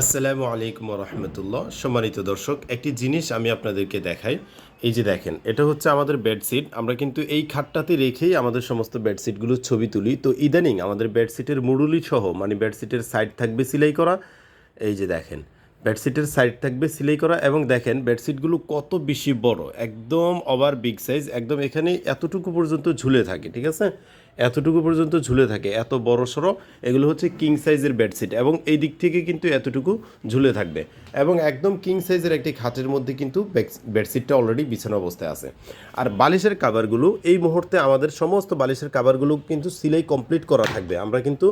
আসসালামু আলাইকুম রহমতুল্লাহ সম্মানিত দর্শক, একটি জিনিস আমি আপনাদেরকে দেখাই। এই যে দেখেন, এটা হচ্ছে আমাদের বেডশিট। আমরা কিন্তু এই খাটটাতে রেখেই আমাদের সমস্ত বেডশিটগুলোর ছবি তুলি। তো ইদানিং আমাদের বেডশিটের মুরুলি সহ মানে বেডশিটের সাইড থাকবে সিলাই করা। এই যে দেখেন, বেডশিটের সাইড থাকবে সিলাই করা এবং দেখেন, বেডশিটগুলো কত বেশি বড়। একদম ওভার বিগ সাইজ, একদম এখানে এতটুকু পর্যন্ত ঝুলে থাকে, ঠিক আছে? এতটুকু পর্যন্ত ঝুলে থাকে, এত বড় সড়ো, এগুলো হচ্ছে কিং সাইজের বেডশিট এবং এই দিক থেকে কিন্তু এতটুকু ঝুলে থাকবে এবং একদম কিং সাইজের একটি খাটের মধ্যে কিন্তু বেডশিটটা অলরেডি বিছানো অবস্থায় আছে। আর বালিশের কাভারগুলো এই মুহূর্তে আমাদের সমস্ত বালিশের কাভারগুলো কিন্তু সিলাই কমপ্লিট করা থাকবে। আমরা কিন্তু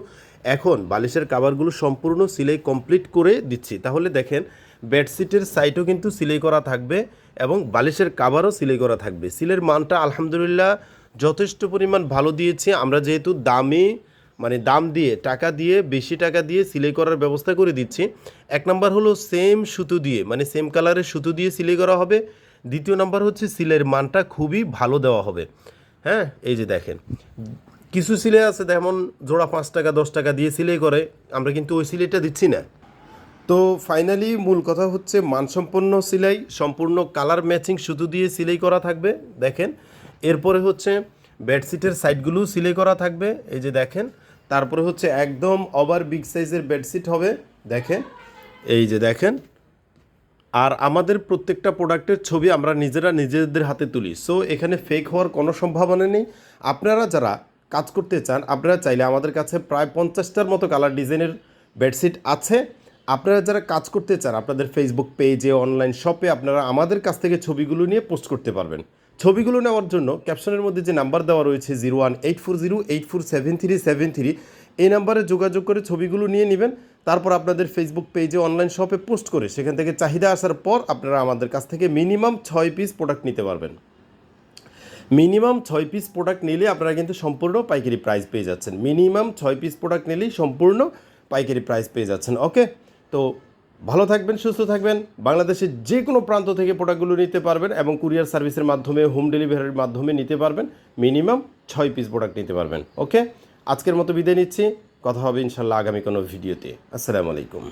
এখন বালিশের কাভারগুলো সম্পূর্ণ সিলাই কমপ্লিট করে দিচ্ছি। তাহলে দেখেন বেডশিটের সাইটও কিন্তু সিলাই করা থাকবে এবং বালিশের কাভারও সিলাই করা থাকবে। সিলের মানটা আলহামদুলিল্লাহ যথেষ্ট পরিমাণ ভালো দিয়েছি। আমরা যেহেতু দামি মানে দাম দিয়ে, টাকা দিয়ে, বেশি টাকা দিয়ে সিলাই করার ব্যবস্থা করে দিচ্ছি। এক নাম্বার হলো সেম সুতো দিয়ে মানে সেম কালারের সুতো দিয়ে সিলাই করা হবে। দ্বিতীয় নাম্বার হচ্ছে সিলাইয়ের মানটা খুবই ভালো দেওয়া হবে। হ্যাঁ এই যে দেখেন। কিছু সিলাই আছে, যেমন জোড়া পাঁচ টাকা, দশ টাকা দিয়ে সিলাই করে। আমরা কিন্তু ওই সিলাইটা দিচ্ছি না। তো ফাইনালি মূল কথা হচ্ছে মানসম্পন্ন সিলাই, সম্পূর্ণ কালার ম্যাচিং সুতো দিয়ে সিলাই করা থাকবে। দেখেন এরপরে হচ্ছে বেডশিটের সাইডগুলো সিলাই করা থাকবে, এই যে দেখেন। তারপরে হচ্ছে একদম ওভার বিগ সাইজের বেডশিট হবে, দেখেন। এই যে দেখেন। আর আমাদের প্রত্যেকটা প্রোডাক্টের ছবি আমরা নিজেরা নিজেদের হাতে তুলি। সো এখানে ফেক হওয়ার কোনো সম্ভাবনা নেই। আপনারা যারা কাজ করতে চান, আপনারা চাইলে আমাদের কাছে প্রায় পঞ্চাশটার মতো কালার ডিজাইনের বেডশিট আছে। আপনারা যারা কাজ করতে চান, আপনাদের ফেসবুক পেজে অনলাইন শপে আপনারা আমাদের কাছ থেকে ছবিগুলো নিয়ে পোস্ট করতে পারবেন। ছবিগুলো নেওয়ার জন্য ক্যাপশনের মধ্যে যে নাম্বার দেওয়া রয়েছে zero one eight four zero eight four seven three seven three, এই নাম্বারে যোগাযোগ করে ছবিগুলো নিয়ে নেবেন। তারপর আপনাদের ফেসবুক পেজে অনলাইন শপে পোস্ট করে সেখান থেকে চাহিদা আসার পর আপনারা আমাদের কাছ থেকে মিনিমাম ছয় পিস প্রোডাক্ট নিতে পারবেন। মিনিমাম ছয় পিস প্রোডাক্ট নিলে আপনারা কিন্তু সম্পূর্ণ পাইকারি প্রাইস পেয়ে যাচ্ছেন। মিনিমাম ছয় পিস প্রোডাক্ট নিলেই সম্পূর্ণ পাইকারি প্রাইস পেয়ে যাচ্ছেন। ওকে তো ভালো থাকবেন, সুস্থ থাকবেন। বাংলাদেশের যে কোনো প্রান্ত থেকে প্রোডাক্টগুলো নিতে পারবেন এবং কুরিয়ার সার্ভিসের মাধ্যমে হোম ডেলিভারির মাধ্যমে নিতে পারবেন। মিনিমাম ছয় পিস প্রোডাক্ট নিতে পারবেন। ওকে আজকের মতো বিদায় নিচ্ছি। কথা হবে ইনশাল্লাহ আগামী কোনো ভিডিওতে আসসালামু আলাইকুম।